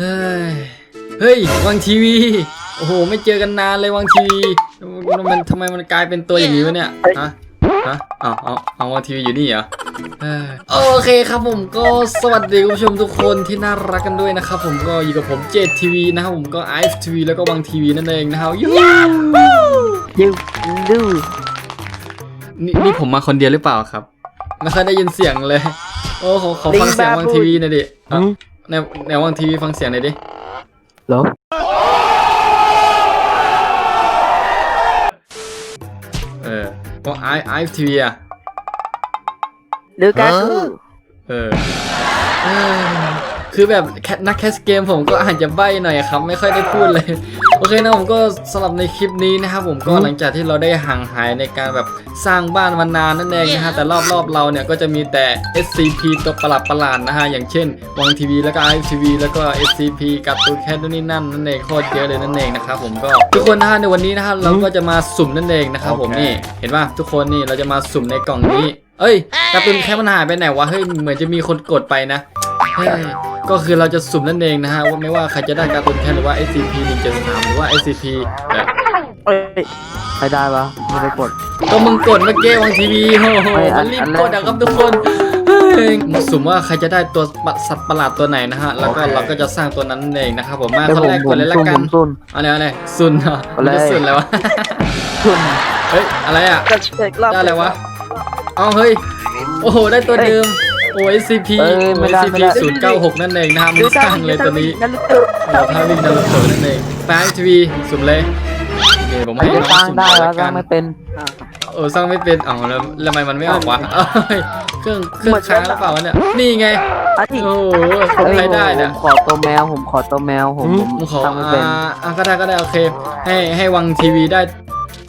เฮ้ย เฮ้ยวังทีวี โอ้โห ไม่เจอกันนานเลยวังทีวี มันทำไมมันกลายเป็นตัวอย่างนี้วะเนี่ยฮะฮะเอาเอาเอาวังทีวีอยู่นี่เหรอเอ้ยโอเคครับผมก็สวัสดีคุณผู้ชมทุกคนที่น่ารักกันด้วยนะครับผมก็อยู่กับผมเจทีวีนะครับผมก็ไอฟ์ทีวีแล้วก็วังทีวีนั่นเองนะครับยูยูดูนี่นี่ผมมาคนเดียวหรือเปล่าครับไม่ค่อยได้ยินเสียงเลย โอ้ขอขอฟังเสียงวังทีวีหน่อยดิอะ ในในวังทีวีฟังเสียงหน่อยดิ เหรอเออก็ไอไอฟ์ทีวีอะดูการ์ตูนเออเออ คือแบบแคทนักแคสเกมผมก็อาจจะใบ้หน่อยครับ ไม่ค่อยได้พูดเลย โอเคนะผมก็สำหรับในคลิปนี้นะครับผมก็หลังจากที่เราได้ห่างหายในการแบบสร้างบ้านมานานนั่นเองนะฮะแต่รอบๆเราเนี่ยก็จะมีแต่ SCP ตัวประหลาดประหลาดๆนะฮะอย่างเช่นวังทีวีแล้วก็ i ทีวีแล้วก็ SCP กับตัวแคทนู่นนี่นั่นนั่นเองโคตรเยอะเลยนั่นเองนะครับผมก็ทุกคนนะฮะในวันนี้นะฮะเราก็จะมาสุ่มนั่นเองนะครับผมนี่เห็นป่ะทุกคนนี่เราจะมาสุ่มในกล่องนี้ เอ้ยการ์ตูนแคทมันหายไปไหนวะเฮ้ยเหมือนจะมีคนกดไปนะเฮ้ย ก็คือเราจะสุ่มนั่นเองนะฮะว่าไม่ว่าใครจะได้การ์ตูนแคทหรือว่า SCP 173หรือว่า SCP เอ่อเอ้ยใครได้ปะไม่ได้กด ก็มึงกดเมื่อกี้วางทีวีโอ้โหเฮ้ยอัมันนรีบอันแรก กดอะครับทุกคนเฮ้ยมาสุ่มว่าใครจะได้ตัวสัตว์ประหลาดตัวไหนนะฮะแล้วก็เราก็จะสร้างตัวนั้นนั่นเองนะครับผมมาเดี๋ยวคนผมแรกผกดมเลยละซุ่มกัผนมซุ่มอะไรอะไรซุนเหรอเอาเลย มันจะซุนแล้ววะ ซุ่มเฮ้ยอะไรอะเกิดรอบได้อะไรวะ เอาเฮ้ย โอ้โห ได้ตัวเดิม โอ้ SCP เอ้ยโอ้ไม่ได้ไม่ SCP ได้ศูนย์เก้าหกนั่นเองนะฮะมึงสร้างเลยตัวนี้นั่นลูกโอ้ท่าวิ่งนารูโตะนั่นเองแฟนทีวีสุ่มเลยนี่ผมใครให้จะน้องสร้างสุ่มได้ก่อนแล้ละวกัสร้างนไม่เป็นเออสร้างไม่เป็นอ๋อแล้วแล้วทำไมมันไม่ออกวะเอ้ยเครื่องเครื่องค้างหรือเปล่าวะเนี่ยนี่ไงอะที่โอ้โหคนใครได้ผเนี่ยมขอตัวแมวผมขอตัวแมวผมผมผมขอสร้างไม่เป็นอ่าอะก็ได้ก็ได้โอเค ให้ให้วังทีวีได้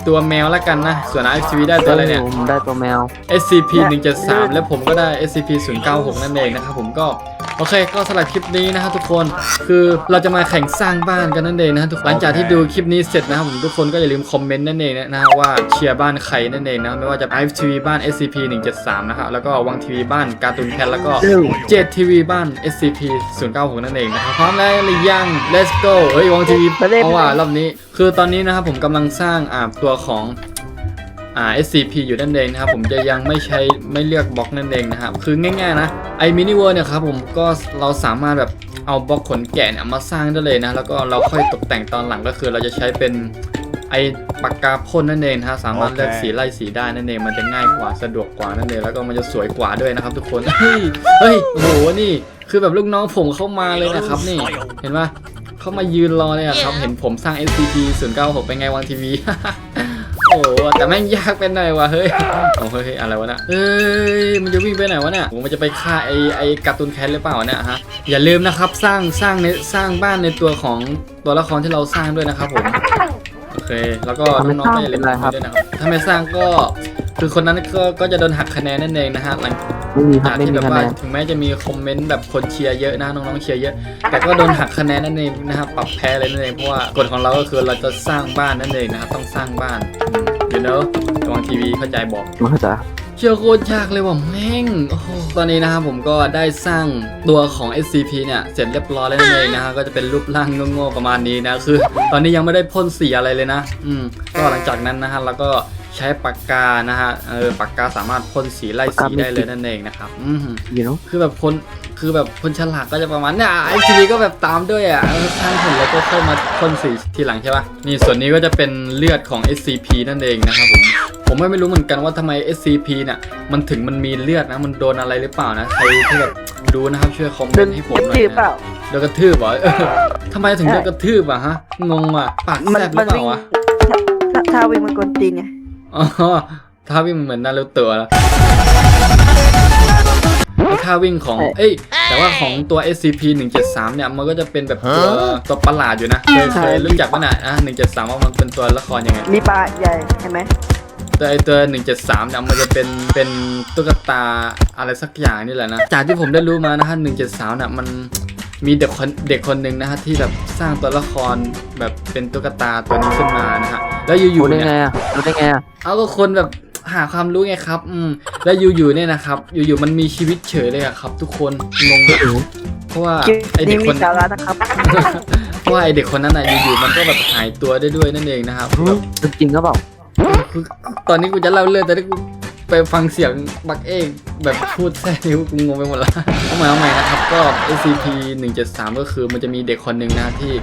ตัวแมวละกันนะ ส่วนไอทีวีได้ตัวอะไรเนี่ย ผมได้ตัวแมว SCP 173และผมก็ได้ SCP 096นั่นเองนะครับผมก็ โอเค ก็สำหรับคลิปนี้นะครับทุกคนคือเราจะมาแข่งสร้างบ้านกันนั่นเองนะทุกหลังจากที่ดูคลิปนี้เสร็จนะครับผมทุกคนก็อย่าลืมคอมเมนต์นั่นเองนะฮะว่าเชียร์บ้านใครนั่นเองนะไม่ว่าจะ i อ t v บ้าน SCP 173นะครับแล้วก็วังทีวีบ้านการ์ตูนแคทแล้วก็เจ็ดทีวีบ้าน SCP 096นั่นเองนะครับพร้อมแล้วหรือยัง let's go เฮ้ยวังทีวีไปเล่นเอาว่ารอบนี้ คือตอนนี้นะครับผมกำลังสร้างอ่าตัวของ อ่า SCP อยู่นั่นเองนะครับผมจะยังไม่ใช้ไม่เลือกบล็อกนั่นเองนะครับคือง่ายๆนะไอ้มินิเวิร์เนี่ยครับผมก็เราสามารถแบบเอาบล็อกขนแกะเนี่ยมาสร้างได้เลยนะแล้วก็เราค่อยตกแต่งตอนหลังก็คือเราจะใช้เป็นไอ้ปากกาพ่นนั่นเองนะฮะสามารถเลือกสีไล่สีได้นั่นเองมันจะง่ายกว่าสะดวกกว่านั่นเองแล้วก็มันจะสวยกว่าด้วยนะครับ ทุกคนเฮ้ยเฮ้ยโอ้โหนี่คือแบบลูกน้องผมเข้ามาเลยนะครับนี่เห็นปะเข้ามายืนรอเลยครับเห็นผมสร้าง SCP 096เป็นไงวางทีวี โอ้แต่แม่งยากเป็นหน่อยวะเฮ้ยโอ้เฮ้ยอะไรวะน่ะเอ้ยมันจะวิ่งไปไหนวะเนี่ยมันจะไปฆ่าไอไอการ์ตูนแคทหรือเปล่าเนี่ยฮะอย่าลืมนะครับสร้างสร้างในสร้างบ้านในตัวของตัวละครที่เราสร้างด้วยนะครับผมโอเคแล้วก็น้องๆไม่เล่นอมเมนด้วยนะครับถ้าไม่สร้างก็คือคนนั้นก็ก็จะโดนหักคะแนนนั่นเองนะฮะหลัง ไม่มีครัจาบกไม่ที่มีแบบคะว่าแนนถึงแม้จะมีคอมเมนต์แบบคนเชียร์เยอะนะน้องๆเชียร์เยอะ แต่ก็โดนหักคะแนนนั่นเองนะครับปรับแพ้เลยนั่นเองเพราะว่ากฎของเราก็คือเราจะสร้างบ้านนั่นเองนะครับต้องสร้างบ้านอืม you know วางทีวีเข้าใจบอก ไม่เข้าใจ เชื่อโคตรยากเลยว่ะแม่งโอ้โหตอนนี้นะครับผมก็ได้สร้างตัวของ SCP เนี่ยเสร็จเรียบร้อยแล้วนั่นเองนะฮะก็จะเป็นรูปร่างโง่ๆประมาณนี้นะคือ ตอนนี้ยังไม่ได้พ่นสีอะไรเลยนะ อืมก็หลังจากนั้นนะฮะเราก็ใช้ปากกานะฮะเออปากกาสามารถพ่นสีไล่สีได้เลยนั่นเองนะครับอืม you know คือแบบคนคือแบบคนฉลาดก็จะประมาณเนี่ยไอทีวีก็แบบตามด้วยอะเออสร้างผลแล้วก็เข้ามาพ่นสีทีหลังใช่ปะนี่ส่วนนี้ก็จะเป็นเลือดของ SCP นั่นเองนะครับผม ผมไม่รู้เหมือนกันว่าทำไม SCP เนี่ยมันถึงมันมีเลือดนะ มันโดนอะไรหรือเปล่านะใครที่แบบรู้นะครับช่วยคอมเมโดนนต์ให้ผมหน่อยจีบเปนะล่าโดนกระทืบเหรอเออทำไมถึงโดนกระทืบอะฮะงงอะปากแซ่บหรือเปล่าวะถ้าถ้าวิ่งมันกวนตีนไงอ๋อท่าวิ่งเหมือนนารูโตะแล้วท่าวิ่งของ เอ้ย แต่ว่าของตัว SCP 173 เนี่ย มันก็จะเป็นแบบตัวตัวประหลาดอยู่นะ เคยเคยรู้จักปะน่ะอะ173 ว่ามันเป็นตัวละครยังไง มีปลาใหญ่เห็นไหม ตัวไอตัว173เนี่ยมันจะเป็นเป็นตุ๊กตาอะไรสักอย่างนี่แหละนะ จากที่ผมได้รู้มานะฮะ173เนี่ยมันมีเด็กคนเด็กคนหนึ่งนะฮะที่แบบสร้างตัวละครแบบเป็นตุ๊กตาตัวนี้ขึ้นมานะฮะแล้วอรู้ยู่ๆได้เนี่ยไงอะรู้ได้ไงอะเอาก็คนแบบหาความรู้ไงครับ อืม แล้วอยู่ๆเนี่ยนะครับ อยู่ๆมันมีชีวิตเฉยเลยอะครับ ทุกคนงงอะเพราะว่าคลิปไอเด็นี้กคมีนสาระนะครับเพราะว่าไอเด็กคนนั้นอะอยู่ๆมันก็แบบหายตัวได้ด้วยนั่นเองนะครับแบบจริงก็เปล่า คือตอนนี้กูจะเล่าเรื่องแต่ที่กูไปฟังเสียงบักเองแบบพูดแท้นิ้วกูงงไปหมดแล้วเอาใหม่เอาใหม่นะครับก็ SCP 173 ก็คือมันจะมีเด็กคนหนึ่งนะที่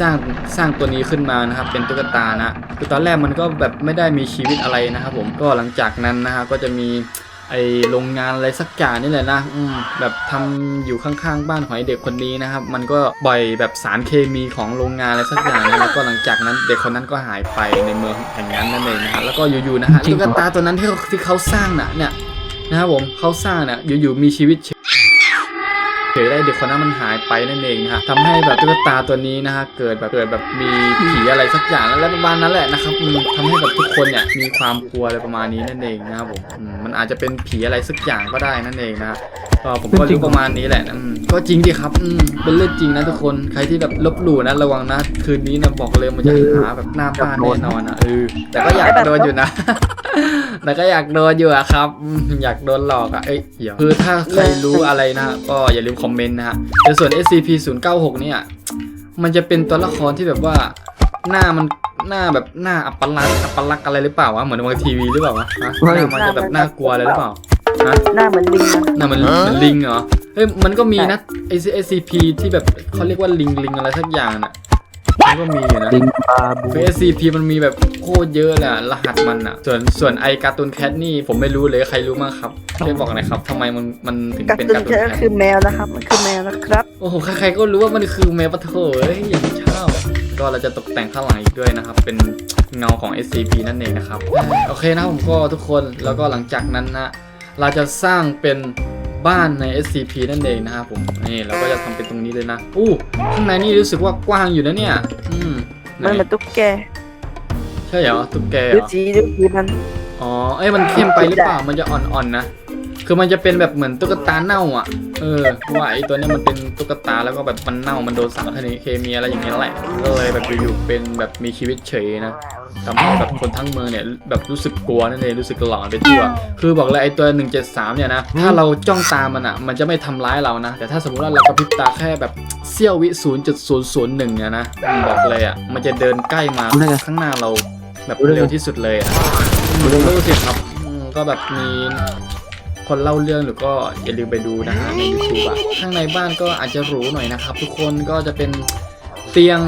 สร้างสร้างตัวนี้ขึ้นมานะครับ เป็นตุ๊กตานะคือตอนแรกมันก็แบบไม่ได้มีชีวิตอะไรนะครับผมก็หลังจากนั้นนะฮะก็จะมี ไอโรงงานอะไรสักอย่างนี่แหละนะอืมแบบทำอยู่ข้างๆบ้านของไอเด็กคนนี้นะครับ มันก็ปล่อยแบบสารเคมีของโรงงานอะไรสักอย่างนะแล้วก็หลังจากนั้นเด็กคนนั้นก็หายไปในเมืองแห่งนั้นนั่นเองนะฮะแล้วก็อยู่ๆนะฮะตุ๊กตาตัวนั้นที่เขาที่เขาสร้างน่ะเนี่ยนะครับผมเขาสร้างน่ะอยู่ๆมีชีวิต เฉยได้เด็กคนนั้นมันหายไปนั่นเองนะฮะทำให้แบบตุ๊กตาตัวนี้นะฮะเกิดแบบเกิดแบบมีผีอะไรสักอย่างแล้วประมาณนั้นแหละนะครับทำให้แบบทุกคนเนี่ยมีความกลัวอะไรประมาณนี้นั่นเองนะครับผมมันอาจจะเป็นผีอะไรสักอย่างก็ได้นั่นเองนะก็ผมก็รู้ประมาณนี้แหละก็จริงดิครับเป็นเรื่องจริงนะทุกคนใครที่แบบลบหลู่นะระวังนะคืนนี้นะบอกเลยมันจะหาแบบหน้าบ้านแน่นอนอะเออแต่ก็อยากโดนอยู่นะ แต่ก็อยากโดนอยู่อะครับอืมอยากโดนหลอกอะเอ้ยเดี๋ยวคือถ้าใครรู้อะไรนะ ก็อย่าลืมคอมเมนต์นะฮะแต่ส่วน SCP 0 9 6เนี่ย มันจะเป็นตัวละครที่แบบว่า หน้ามันหน้าแบบหน้าอัปลักษณ์อัปลักษณ์อะไรหรือเปล่าวะเหมือนวางทีวีหรือเปล่าวะฮะหน้ามันจะแบบน่ากลัวอะไรหรือเปล่าฮะหน้าเหมือนลิงนะน่ามันมันลิงเหรอเฮ้ยมันก็มีนะไอซีไอซีพีที่แบบเขาเรียกว่าลิงลิงอะไรสักอย่างน่ะ มันก็มีอยู่นะ ลิงบาบู คือ SCP มันมีแบบโคตรเยอะเลยอะรหัสมันอะส่วนส่วนไอการ์ตูนแคทนี่ผมไม่รู้เลยใครรู้มั้งครับช่วยบอกหน่อยครับทำไมมันมันถึงการ์เป็นตูนการ์ตูนแค่แคก็ทคือแมวนะครับ มันคือแมวนะครับ โอ้โหใครๆก็รู้ว่ามันคือแมวปะโถเอ้ยอย่างที่ชอบก็เราจะตกแต่งข้างหลังอีกด้วยนะครับ เป็นเงาของ SCP นั่นเองนะครับ โอเคนะครับผมก็ทุกคนแล้วก็หลังจากนั้นนะเราจะสร้างเป็น บ้านใน SCP นั่นเองนะครับผมนี่เราก็จะทำเป็นตรงนี้เลยนะอู้ข้างในนี่รู้สึกว่ากว้างอยู่นะเนี่ยอืมไหนมันเหมือนตุ๊กแกใช่เหรอตุ๊กแกเหดูรอสีดูสีมันอ๋อเอ้ยมันเข้มไปหรือเปล่ามันจะอ่อนๆนะ คือมันจะเป็นแบบเหมือนตุ๊กตาเน่าอะ เออเพราะว่าไอ้ตัวเนี้ยมันเป็นตุ๊กตาแล้วก็แบบมันเน่ามันโดนสารเคมีอะไรอย่างเงี้ยแหละก็เลยแบบอยู่ๆเป็นแบบมีชีวิตเฉยนะทำให้แบบคนทั้งเมืองเนี่ยแบบรู้สึกกลัวนั่นเองรู้สึกหลอนไปทั่ว คือบอกเลยไอ้ตัว 173 เนี่ยนะ ถ้าเราจ้องตามมันอะ มันจะไม่ทำร้ายเรานะ แต่ถ้าสมมติว่าเรากระพริบตาแค่แบบเสี้ยววิ 0.001เนี่ยนะอืมบอกเลยอะ มันจะเดินใกล้มาข้างหน้าเราแบบเร็วที่สุดเลยอะรู้สิครับอืมก็แบบมี คนเล่าเรื่องหรือก็อย่าลืมไปดูนะฮะใน YouTube อะข้างในบ้านก็อาจจะหรูหน่อยนะครับ ทุกคนก็จะเป็นเตียง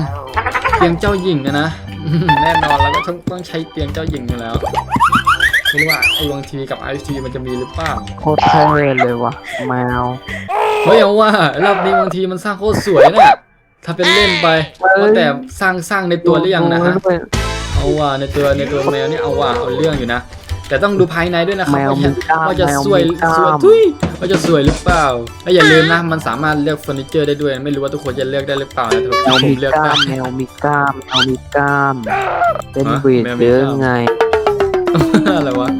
เตียงเจ้าหญิงนะนะอืมแน่นอนแล้วก็ต้องต้องใช้เตียงเจ้าหญิงอยู่แล้วไม่รู้ว่าไอ้วงทีวีกับไอทีมันจะมีหรือเปล่าโคตรเท่เลยว่ะแมวเฮ้ยเอาว่ารอบนี้บางทีมันสร้างโคตรสวยเนี่ยถ้าเป็นเล่นไปว่าแต่สร้างสร้างในตัวหรือยังนะฮะเอาว่ะในตัวในตัวแมวนี่เอาว่ะเอาเรื่องอยู่นะ แต่ต้องดูภายในด้วยนะครับแมวว่ามีจะกล้ามว่าจะแมวสวยมีกล้ามสวยทุยว่าจะสวยหรือเปล่าแล้วอย่าลืมนะมันสามารถเลือกเฟอร์นิเจอร์ได้ด้วย ไม่รู้ว่าทุกคนจะเลือกได้หรือเปล่านะแต่แมวผมีมเลือกกล้าได้มแมวมีกล้ามแมวมีกล้ามเป็นฮะเวทแมวมีเยอะกล้ามไงอะไรวะ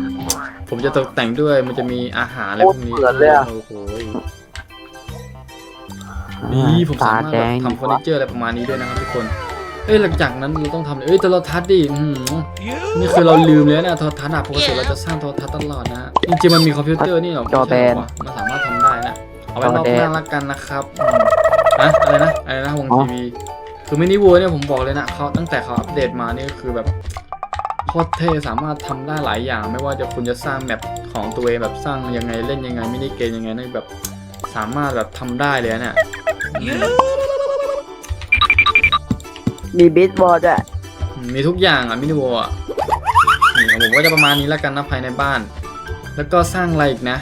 ผมจะตกแต่งด้วยมันจะมีอาหารอะไรพวกนี้โคตรเบื่อเลยอะโอ้โหนี่ผมสามารถแดแบบงทำเฟอร์นิเจอร์อะไรประมาณนี้ด้วยนะครับทุกคน เอ้ยหลังจากนั้นเราต้องทำเอ้ยโทรทัศน์ดิอื้อหือนี่คือเราลืมเลยนะโทรทัศน์อะปกติเราจะสร้างโทรทัศน์ตลอดนะจริงๆมันมีคอมพิวเตอร์นี่หรอจอแบนไม่ใช่เหรอวะมันสามารถทำได้นะเอาไว้จรออบแบนหน้าละกันนะครับอืมอะอะไรนะอะไรนะวงทีวีคือมินิวัวเนี่ยผมบอกเลยนะเขาตั้งแต่เขาอัปเดตมานี่ก็คือแบบโคตรเท่สามารถทำได้หลายอย่าง ไม่ว่าจะคุณจะสร้างแมปของตัวเองแบบสร้างยังไงเล่นยังไงมินิเกมยังไงนี่แบบสามารถแบบทำได้เลยนะเนี่ยอื มมีเบสบอลด้วยมีทุกอย่างอะมินิวอะนี่ของผมก็จะประมาณนี้แล้วกันนะภายในบ้าน แล้วก็สร้างอะไรอีกนะ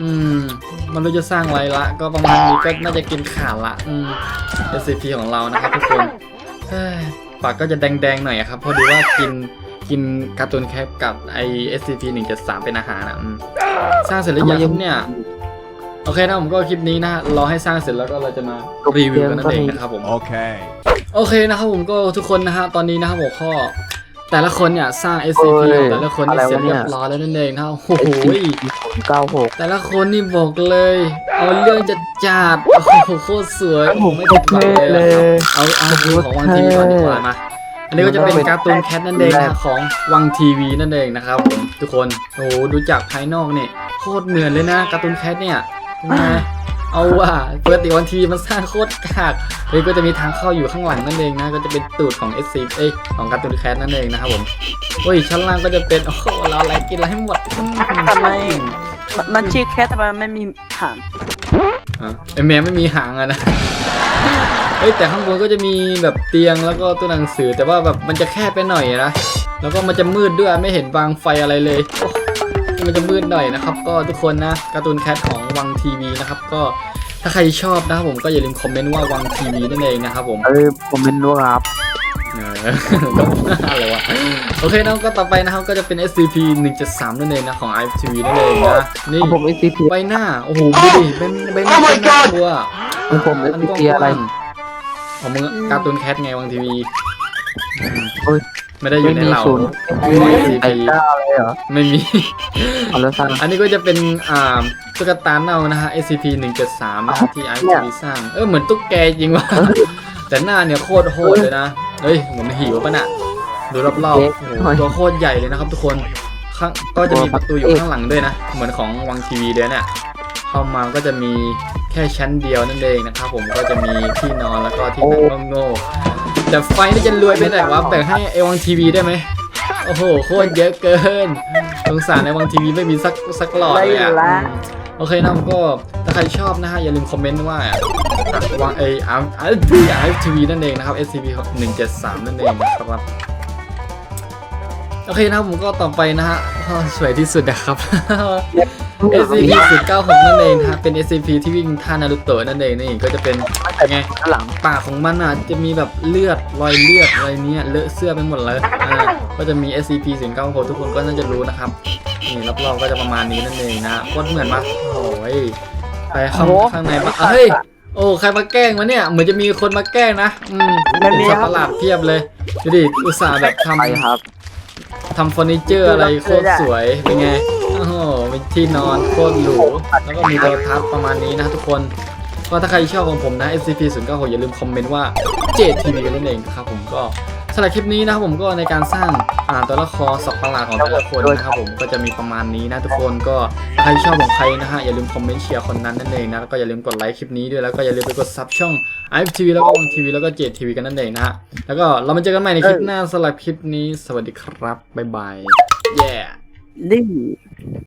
อืม มันรู้จะสร้างอะไรละ ก็ประมาณนี้ก็น่าจะกินขาดละ อืม SCP ของเรานะครับทุกคนปากก็จะแดงๆหน่อยครับเพราะดูว่ากินกินการ์ตูนแคปกับไอ SCP 173เป็นอาหารอะสร้างเสร็จหรือยังเนี่ย โอเคนะผมก็คลิปนี้นะรอให้สร้างเสร็จแล้วก็เราจะมารีวิวกันนั่นเองนะครับผม Okay. โอเคนะครับผมก็ทุกคนนะฮะตอนนี้นะครับหัวข้อ แต่ละคนเนี่ยสร้าง SCP เอ้ยแต่ละคนนี่อะไรวะเสร็จเรียบเนี่ยร้อยแล้วนั่นเองนะครับโอ้โหเก้าหกแต่ละคนนี่บอกเลยเอาเรื่องจะจัดโอ้โหโคตรสวยผมไม่ผิดหวังเลยนะครับเอาเอาดูของวังทีวีก่อนดีกว่ามาอันนี้ก็จะเป็นการ์ตูนแคทนั่นเองนะของวังทีวีนั่นเองนะครับผมทุกคนโอ้โหดูจากภายนอกเนี่ยโคตรเหมือนเลยนะการ์ตูนแคทเนี่ยเป็ นไงเอาว่ะปกติวันทีมันสร้างโคตรกากเฮ้ยก็จะมีทางเข้าอยู่ข้างหลังนั่นเองนะ ก็จะเป็นตูดของ SC เอ้ยของการ์ตูนแคทนั่นเองนะครับผมโอ้ยชั้นล่างก็จะเป็น โอ้โหเราอะไรกินอะไรให้หมดทำไมมันมันชื่อแค่ทำไมมันไม่มีหางอะไอแมวไม่มีหางอะนะเอ้ยแต่ข้างบนก็จะมีแบบเตียงแล้วก็ตัวหนังสือแต่ว่าแบบมันจะแคบไปหน่อยนะแล้วก็มันจะมืดด้วยไม่เห็นวางไฟอะไรเลยโอ้ มันจะมืดหน่อยนะครับ ก็ทุกคนนะการ์ตูนแคทของวังทีวีนะครับ ก็ถ้าใครชอบนะครับผมก็อย่าลืมคอมเมนต์ว่าวังทีวีนั่นเองนะครับผม เออผมเป็นด้วยครับเออก็อะไรวะโอเคนะก็ต่อไปนะครับก็จะเป็น SCP 173นั่นเองนะของ IFTV นั่นเองนะ นี่ของผม SCP ใบหน้า โอ้โหดูดิเป็นเป็นหน้าเป็นหน้าตัวของผม SCP อะไรของมึงการ์ตูนแคทไงวังทีวีโอ้ย ไม่ได้อยู่ในเหล่าศูนย์ SCP แปดเก้าเลยเหรอไม่มี เอาแล้วสร้าง อันนี้ก็จะเป็นอ่าตุ๊กตาเน่านะฮะ SCP 173นะฮะที่ ITV สร้าง เออเหมือนตุ๊กแกจริงว่ะ แต่หน้าเนี่ยโคตรโหดเลยนะ เฮ้ยเหมือนหิวปะน่ะ ดูรอบๆโอ้โหตัวโคตรใหญ่เลยนะครับทุกคนข้างก็จะมีประตูอยู่ข้างหลังด้วยนะ เหมือนของวังทีวีเดียเนี่ย เข้ามาก็จะมีแค่ชั้นเดียวนั่นเองนะครับผมก็จะมีที่นอนแล้วก็ที่นั่งโง่ๆ แต่ไฟนี่จะรวยไปไหนวะแบ่งให้ไอวังทีวีได้ไหมโอ้โหโคตรเยอะเกินสงสารในวังทีวีไม่มีสักสักหลอดเลยอะได้อยู่ละโอเคนะก็ถ้าใครชอบนะฮะอย่าลืมคอมเมนต์ว่าอะวางไออาร์อาร์ทีอาร์ทีวีนั่นเองนะครับ SCP 173นั่นเองนะครับโอเคนะครับผมก็ต่อไปนะฮะก็สวยที่สุดนะครับ SCP 096นั่นเองนะฮะเป็น SCP ที่วิ่งท่านารุโตะนั่นเองนี่ก็จะเป็น ไงข้างหลัง ปากของมันอะจะมีแบบเลือดรอยเลือดอะไรเนี้ยเลอะเสื้อไปหมดเลยอ่าก็จะมี SCP 096ทุกคนก็น่าจะรู้นะครับนี่รอบๆก็จะประมาณนี้นั่นเองนะโคตรเหมือนมากโอ้ยไปข้างโอ้โหข้างในบ้างเฮ้ยโอ้ใครมาแกล้งวะเนี่ยเหมือนจะมีคนมาแกล้งนะอืมไม่มีสัตครับว์ประหลาดเพียบเลยดูดิอุตส่าห์แบบทำไปครับทำเฟอร์นิเจอร์อะไรโคตรสวยเป็นไงโอ้โหมีที่นอนโคตรหรูแล้วก็มีโทรทัศน์ประมาณนี้นะทุกคน ก็ถ้าใครชอบของผมนะ SCP 0 9 6อย่าลืมคอมเมนต์ว่า JTV กันนั่นเองครับผมก็สำหรับคลิปนี้นะครับผมก็ในการสร้างอ่าตัวละครสัตว์ประหลาดของแต่ละคนนะครับผมก็จะมีประมาณนี้นะทุกคนก็ใครชอบของใครนะฮะอย่าลืมคอมเมนต์เชียร์คนนั้นนั่นเองนะแล้วก็อย่าลืมกดไลค์คลิปนี้ด้วยแล้วก็อย่าลืมไปกดซับช่อง IFTV แล้วก็วงทีวีแล้วก็ JTV กันนั่นเองนะฮะแล้วก็เรามาเจอกันใหม่ในคลิปหน้าสำหรับคลิปนี้ สวัสดีครับบ๊ายบาย yeah นี่